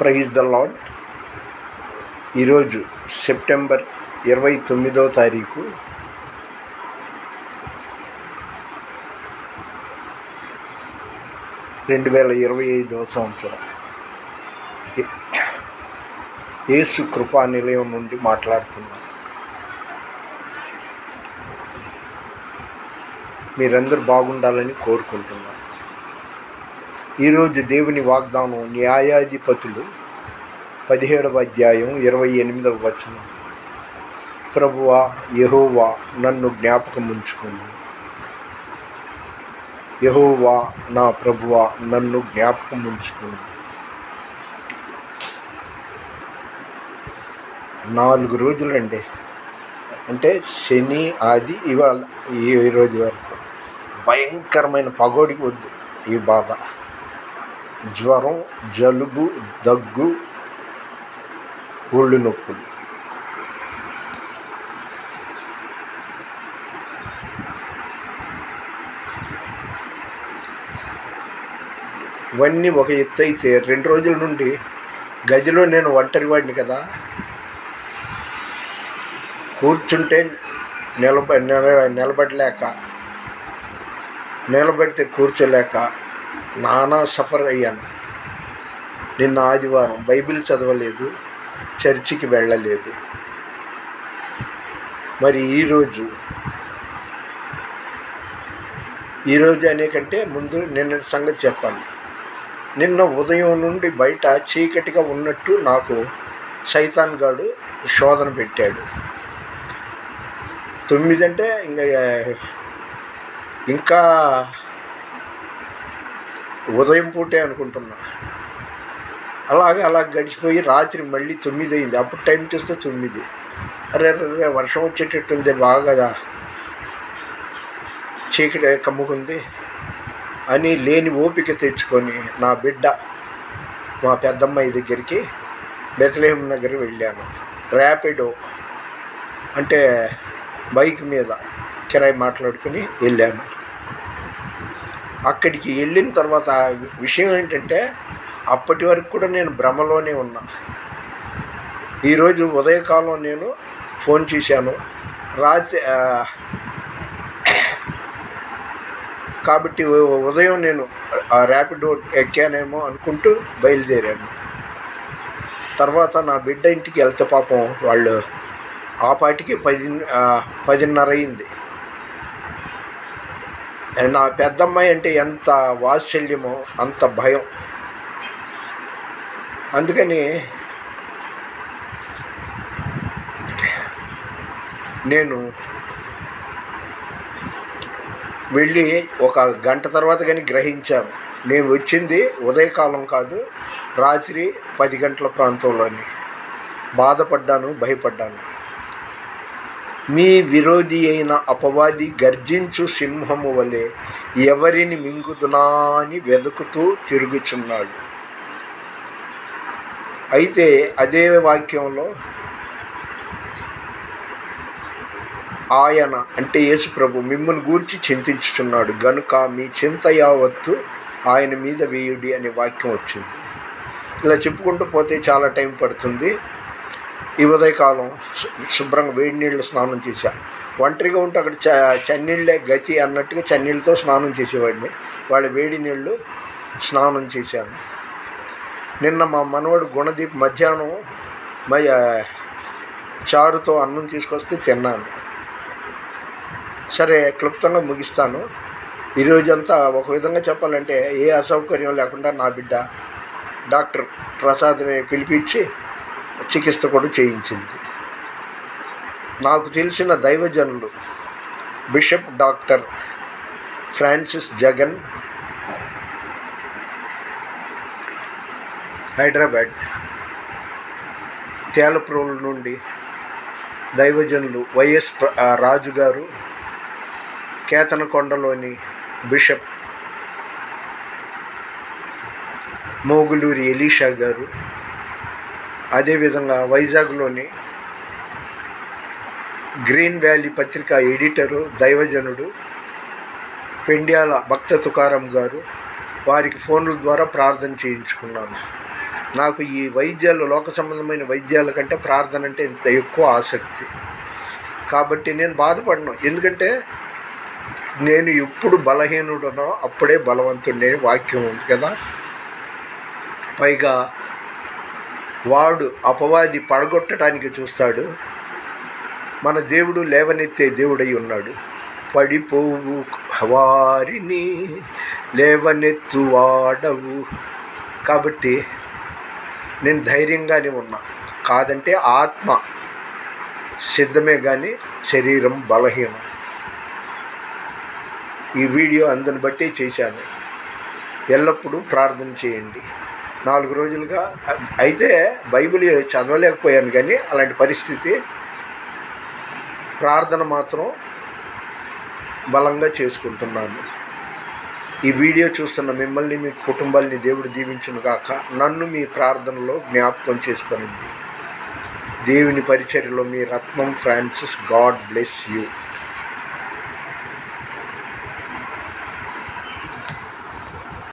Praise the Lord. ఈరోజు September ఇరవై తొమ్మిదో తారీఖు. రెండు వేల ఇరవై ఐదవ సంవత్సరం. ఏసు యేసు కృపా నిలయం నుండి మాట్లాడుతున్నాను మీరందరూ బాగుండాలని కోరుకుంటున్నాను ఈరోజు దేవుని వాగ్దానం న్యాయాధిపతులు పదిహేడవ అధ్యాయం ఇరవై ఎనిమిదవ వచనం. ప్రభువా యహోవా నన్ను జ్ఞాపకం ఉంచుకోండి యహోవా నా ప్రభువా నన్ను జ్ఞాపకం ఉంచుకుంది నాలుగు రోజులండి. అంటే శని ఆది ఇవాళ ఈ ఈ రోజు వరకు. భయంకరమైన పగోడికి వద్దు ఈ బాధ. జ్వరం జలుబు దగ్గు ఒళ్ళు నొప్పులు. ఇవన్నీ ఒక ఎత్తు అయితే రెండు రోజుల నుండి గదిలో నేను ఒంటరి వాడిని కదా. కూర్చుంటే నిలబ నిలబడలేక నిలబడితే కూర్చోలేక నానా సఫర్ అయ్యాను. నిన్న ఆదివారం బైబిల్ చదవలేదు చర్చికి వెళ్ళలేదు. మరి ఈరోజు ఈరోజు అనే కంటే ముందు నిన్న సంగతి చెప్పాలి. నిన్న ఉదయం నుండి బయట చీకటిగా ఉన్నట్టు నాకు సైతాన్ గాడు శోధన పెట్టాడు. తొమ్మిది అంటే ఇంకా ఇంకా ఉదయం పూటే అనుకుంటున్నా. అలాగే అలా గడిచిపోయి రాత్రి మళ్ళీ తొమ్మిది అయింది అప్పుడు టైం చూస్తే తొమ్మిది. అరే అరే, వర్షం వచ్చేటట్టుంది బాగా చీకటి కమ్ముకుంది. అని లేని ఓపిక తెచ్చుకొని నా బిడ్డ మా పెద్దమ్మాయి దగ్గరికి బెతలేహం నగర్ వెళ్ళాను. ర్యాపిడో అంటే బైక్ మీద కిరాయి మాట్లాడుకుని వెళ్ళాను. అక్కడికి వెళ్ళిన తర్వాత విషయం ఏంటంటే అప్పటి వరకు కూడా నేను భ్రమలోనే ఉన్నా. ఈరోజు ఉదయకాలం నేను ఫోన్ చేశాను. రాత్రి కాబట్టి ఉదయం నేను ఆ ర్యాపిడో ఎక్కానేమో అనుకుంటూ బయలుదేరాను. తర్వాత నా బిడ్డ ఇంటికి వెళ్తే పాపం వాళ్ళు ఆ పాటికి పది పదిన్నర అయింది. నా పెద్దమ్మాయి అంటే ఎంత వాత్సల్యమో అంత భయం. అందుకని నేను వెళ్ళి ఒక గంట తర్వాత కానీ గ్రహించాను. నేను వచ్చింది ఉదయకాలం కాదు రాత్రి పది గంటల ప్రాంతంలోని. బాధపడ్డాను భయపడ్డాను. మీ విరోధి అయిన అపవాది గర్జించు సింహము వలె ఎవరిని మింగుదునా అని వెతుకుతూ తిరుగుచున్నాడు. అయితే అదే వాక్యంలో ఆయన అంటే యేసు ప్రభు మిమ్మల్ని గూర్చి చింతించుచున్నాడు. గనుక మీ చింత యావత్తు ఆయన మీద వేయుడి అనే వాక్యం వచ్చింది. ఇలా చెప్పుకుంటూ పోతే చాలా టైం పడుతుంది. ఈ ఉదయకాలం శుభ్రంగా వేడి నీళ్ళు స్నానం చేశాను ఒంటరిగా ఉంటే అక్కడ చ చన్నీళ్ళే గతి అన్నట్టుగా చన్నీళ్ళతో స్నానం చేసేవాడిని. వాళ్ళ వేడి నీళ్ళు స్నానం చేశాను. నిన్న మా మనవడు గుణదీప్ మధ్యాహ్నం మ చారుతో అన్నం తీసుకొస్తే తిన్నాను. సరే క్లుప్తంగా ముగిస్తాను. ఈరోజంతా ఒక విధంగా చెప్పాలంటే ఏ అసౌకర్యం లేకుండా నా బిడ్డ డాక్టర్ ప్రసాద్ని పిలిపించి చికిత్స కూడా చేయించింది. నాకు తెలిసిన దైవజనులు bishop doctor Francis Jagan Hyderabad Telaprolu నుండి దైవజనులు వైఎస్ రాజు గారు కేతనకొండలోని బిషప్ మోగులూరి ఎలీషా గారు అదేవిధంగా వైజాగ్లోని గ్రీన్ వ్యాలీ పత్రిక ఎడిటరు దైవజనుడు పెండ్యాల భక్త తుకారం గారు వారికి ఫోన్ల ద్వారా ప్రార్థన చేయించుకున్నాను. నాకు ఈ వైద్యాలు లోక సంబంధమైన వైద్యాల కంటే ప్రార్థన అంటే ఇంత ఎక్కువ ఆసక్తి. కాబట్టి నేను బాధపడను. ఎందుకంటే నేను ఎప్పుడు బలహీనుడనో అప్పుడే బలవంతుడే వాక్యం ఉంది కదా. పైగా వాడు అపవాది పడగొట్టడానికి చూస్తాడు. మన దేవుడు లేవనెత్తే దేవుడై ఉన్నాడు. పడిపోవు వారిని లేవనెత్తు వాడవు. కాబట్టి నేను ధైర్యంగానే ఉన్నా. కాదంటే ఆత్మ సిద్ధమే కానీ శరీరం బలహీనం. ఈ వీడియో అందుని బట్టి చేశాను. ఎల్లప్పుడూ ప్రార్థన చేయండి. నాలుగు రోజులుగా. అయితే బైబిల్ చదవలేకపోయాను కానీ అలాంటి పరిస్థితి ప్రార్థన మాత్రం బలంగా చేసుకుంటున్నాను. ఈ వీడియో చూస్తున్న మిమ్మల్ని మీ కుటుంబాల్ని దేవుడు దీవించును కాక నన్ను మీ ప్రార్థనలో జ్ఞాపకం చేసుకొనింది దేవుని పరిచర్యలో మీ Ratnam Francis God bless you.